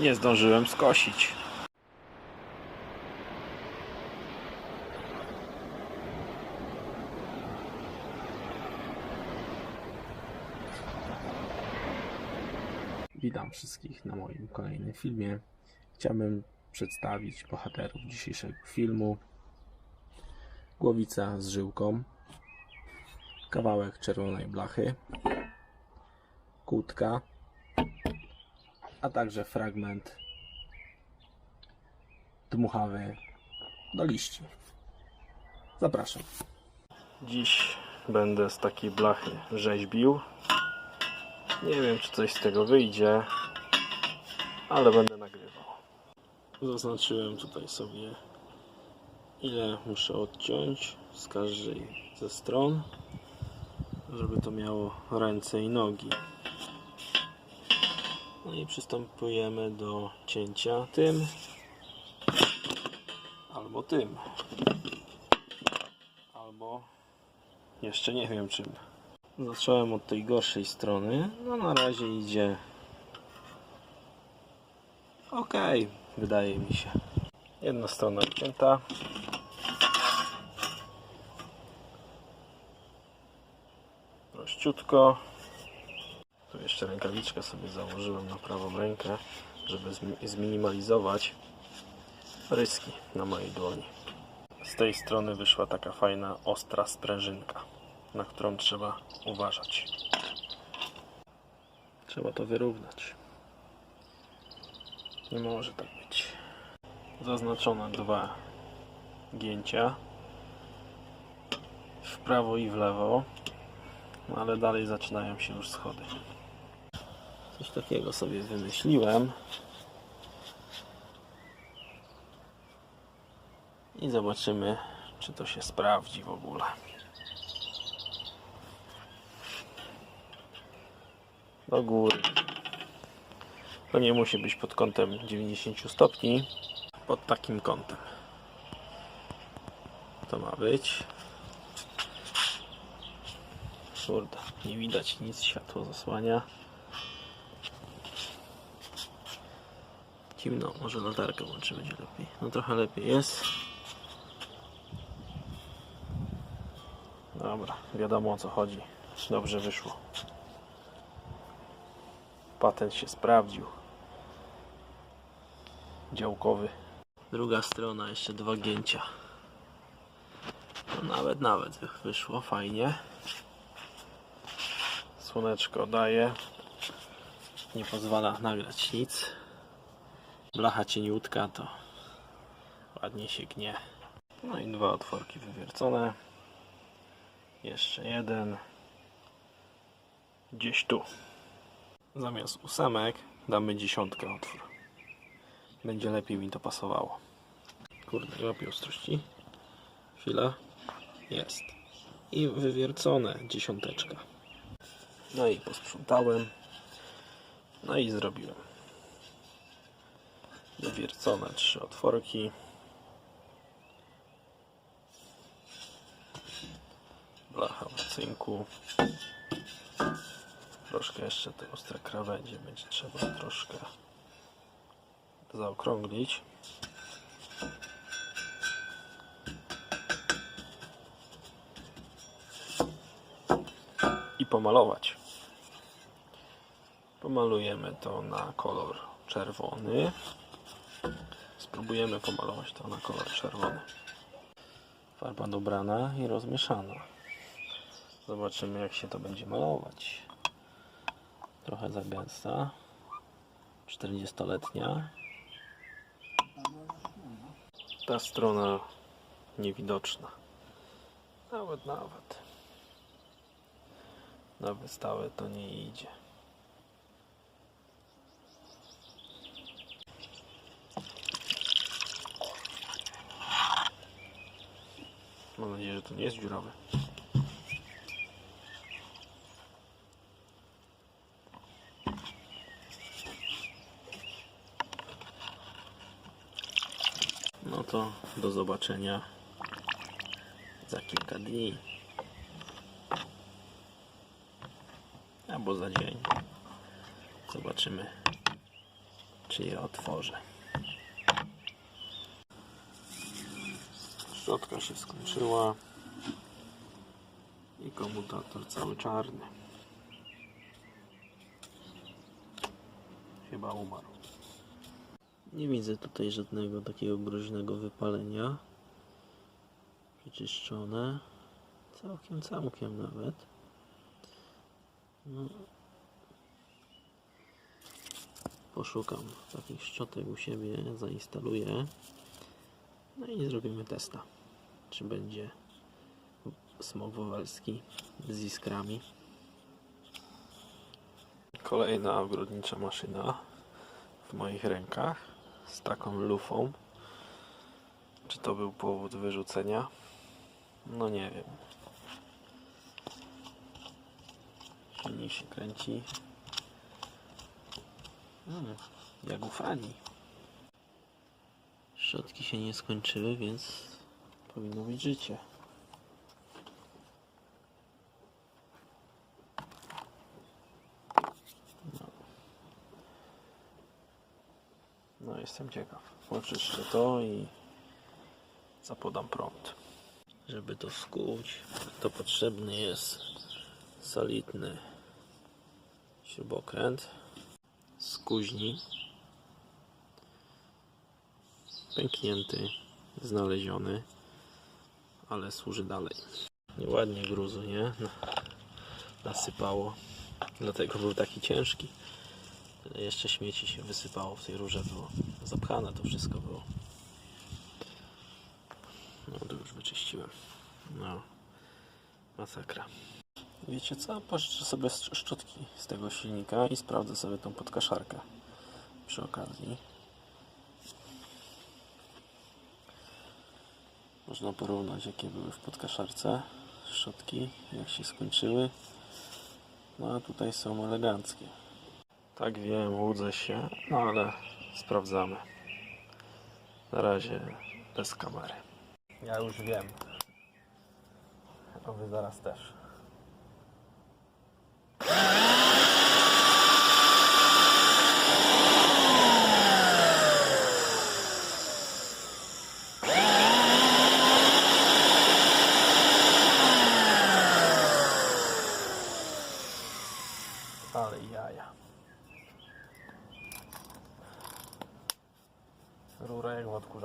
nie zdążyłem skosić. Witam wszystkich na moim kolejnym filmie. Chciałbym przedstawić bohaterów dzisiejszego filmu. Głowica z żyłką, kawałek czerwonej blachy, kłódka, a także fragment dmuchawy do liści. Zapraszam. Dziś będę z takiej blachy rzeźbił. Nie wiem, czy coś z tego wyjdzie, ale będę nagrywał. Zaznaczyłem tutaj sobie, ile muszę odciąć z każdej ze stron, żeby to miało ręce i nogi. No i przystępujemy do cięcia tym albo tym. Albo jeszcze nie wiem czym. Zacząłem od tej gorszej strony. No na razie idzie ok, wydaje mi się. Jedna strona odcięta. Prościutko. Jeszcze rękawiczkę sobie założyłem na prawą rękę, żeby zmi- zminimalizować ryski na mojej dłoni. Z tej strony wyszła taka fajna, ostra sprężynka, na którą trzeba uważać. Trzeba to wyrównać. Nie może tak być. Zaznaczone dwa gięcia w prawo i w lewo, no ale dalej zaczynają się już schody. Coś takiego sobie wymyśliłem. I zobaczymy, czy to się sprawdzi w ogóle. Do góry. To nie musi być pod kątem 90 stopni. Pod takim kątem. To ma być. Kurde, nie widać nic, światło zasłania. Ciemno, może latarkę włączy, będzie lepiej. No trochę lepiej jest. Dobra, wiadomo o co chodzi. Dobrze wyszło. Patent się sprawdził. Działkowy. Druga strona, jeszcze dwa gięcia. No nawet, nawet wy- wyszło fajnie. Słoneczko daje. Nie pozwala nagrać nic. Blacha cieniutka to ładnie się gnie. No i dwa otworki wywiercone. Jeszcze jeden. Gdzieś tu. Zamiast ósemek damy dziesiątkę otwór. Będzie lepiej mi to pasowało. Kurde, łapie ostrości. Chwila. Jest. I wywiercone dziesiąteczka. No i posprzątałem. No i zrobiłem. Wywiercone trzy otworki. Blacha w cynku. Troszkę jeszcze te ostre krawędzie będzie trzeba troszkę zaokrąglić. I pomalować. Pomalujemy to na kolor czerwony. Spróbujemy pomalować to na kolor czerwony. Farba dobrana i rozmieszana. Zobaczymy jak się to będzie malować. Trochę za gęsta. 40-letnia. Ta strona niewidoczna. Nawet, nawet. Na wystawę to nie idzie. Mam nadzieję, że to nie jest dziurawy. No to do zobaczenia za kilka dni. Albo za dzień. Zobaczymy, czy czy je otworzę. Szczotka się skończyła i komutator cały czarny. Chyba umarł. Nie widzę tutaj żadnego takiego groźnego wypalenia. Wyczyszczone. Całkiem, całkiem nawet. No. Poszukam takich szczotek u siebie, zainstaluję. No i zrobimy testa. Czy będzie wawelski z iskrami. Kolejna ogrodnicza maszyna w moich rękach z taką lufą. Czy to był powód wyrzucenia? No nie wiem. Silnik się kręci. Mm, jak u Fani. Szczotki się nie skończyły, więc powinno być życie. No jestem ciekaw. Oczyszczę to i zapodam prąd. Żeby to skuć, to potrzebny jest solidny śrubokręt z kuźni. Pęknięty, znaleziony, ale służy dalej. Nieładnie gruzu, nie? Nasypało. Dlatego był taki ciężki. Jeszcze śmieci się wysypało w tej rurze było. Zapchane to wszystko było. No to już wyczyściłem. No. Masakra. Wiecie co? Pożyczę sobie sz- szczotki z tego silnika i sprawdzę sobie tą podkaszarkę przy okazji. Można porównać jakie były w podkaszarce szczotki, jak się skończyły. No a tutaj są eleganckie. Tak wiem, łudzę się, no ale sprawdzamy. Na razie bez kamery. Ja już wiem. A wy zaraz też.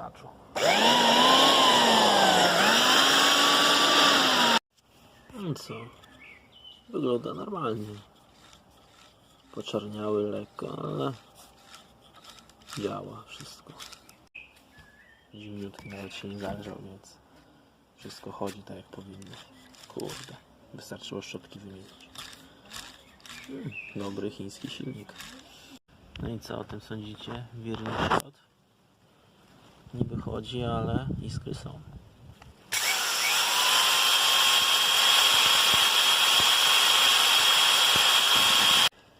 Odkurzaczu. No co? Wygląda normalnie. Poczerniały lekko, ale działa wszystko. Zimniutki nawet się nie zagrzał, więc wszystko chodzi tak jak powinno. Kurde, wystarczyło szczotki wymienić. Hmm, Dobry chiński silnik. No i co o tym sądzicie? Wirny szrot. Niby chodzi, ale iskry są.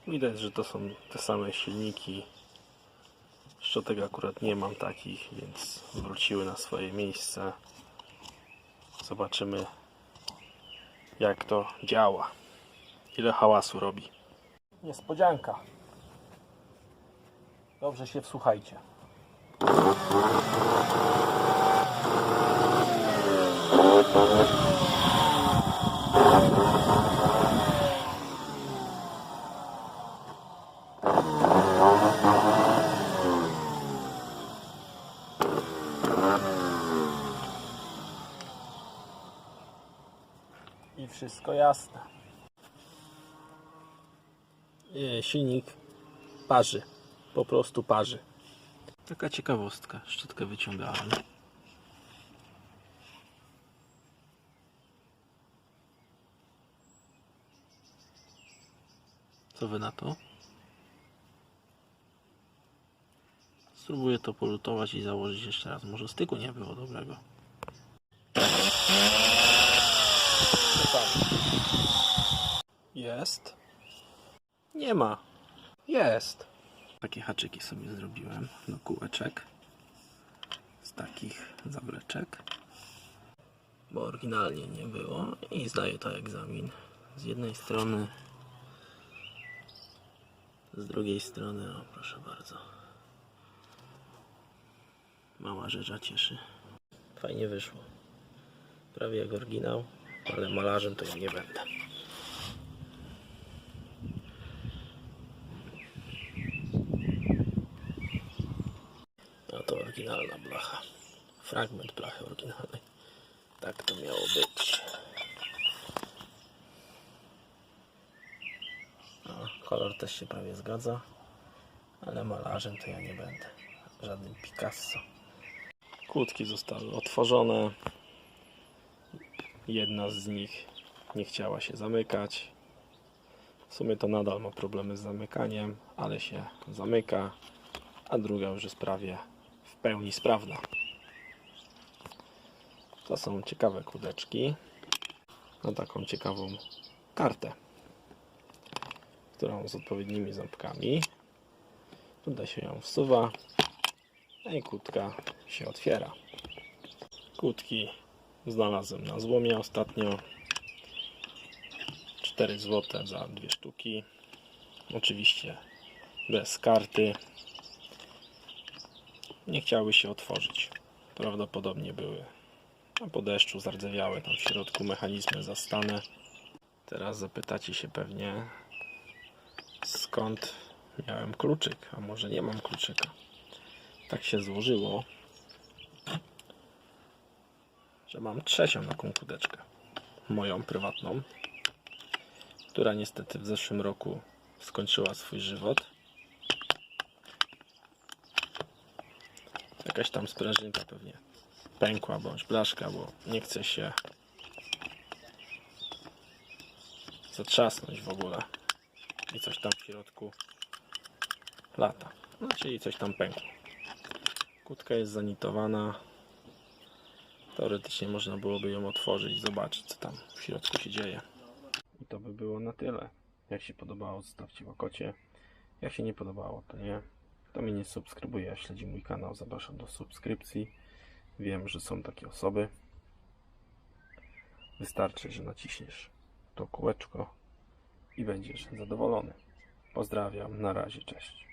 Widać, że to są te same silniki. Szczotek akurat nie mam takich, więc wróciły na swoje miejsce. Zobaczymy jak to działa. Ile hałasu robi. Niespodzianka. Dobrze się wsłuchajcie. I wszystko jasne. Nie, silnik parzy. Po prostu parzy. Taka ciekawostka. Szczotkę wyciągałem. Co wy na to? Spróbuję to polutować i założyć jeszcze raz. Może styku nie było dobrego. Jest. Nie ma. Jest. Takie haczyki sobie zrobiłem do kółeczek. Z takich zawleczek. Bo oryginalnie nie było. I zdaję to egzamin. Z jednej strony. Z drugiej strony, o proszę bardzo. Mała rzecza cieszy. Fajnie wyszło. Prawie jak oryginał, ale malarzem to ja nie będę. No to oryginalna blacha. Fragment blachy oryginalnej. Tak to miało być. No, kolor też się prawie zgadza, ale malarzem to ja nie będę. Żadnym Picasso. Kłódki zostały otworzone. Jedna z nich nie chciała się zamykać. W sumie to nadal ma problemy z zamykaniem, ale się zamyka, a druga już jest prawie pełni sprawna. To są ciekawe kłódeczki na taką ciekawą kartę, którą z odpowiednimi ząbkami. Tutaj się ją wsuwa, i kłódka się otwiera. Kłódki znalazłem na złomie ostatnio. 4 zł za dwie sztuki. Oczywiście bez karty. Nie chciały się otworzyć. Prawdopodobnie były no, po deszczu zardzewiałe tam w środku mechanizmy zastane. Teraz zapytacie się pewnie skąd miałem kluczyk, a może nie mam kluczyka. Tak się złożyło, że mam trzecią taką kudeczkę. Moją prywatną, która niestety w zeszłym roku skończyła swój żywot. Jakaś tam sprężynka pewnie pękła bądź blaszka, bo nie chce się zatrzasnąć w ogóle. I coś tam w środku lata. No, czyli coś tam pękło. Kłódka jest zanitowana. Teoretycznie można byłoby ją otworzyć i zobaczyć, co tam w środku się dzieje. I to by było na tyle. Jak się podobało, zostawcie w okocie. Jak się nie podobało, to nie. Kto mnie nie subskrybuje, a śledzi mój kanał, zapraszam do subskrypcji. Wiem, że są takie osoby. Wystarczy, że naciśniesz to kółeczko i będziesz zadowolony. Pozdrawiam, na razie, cześć.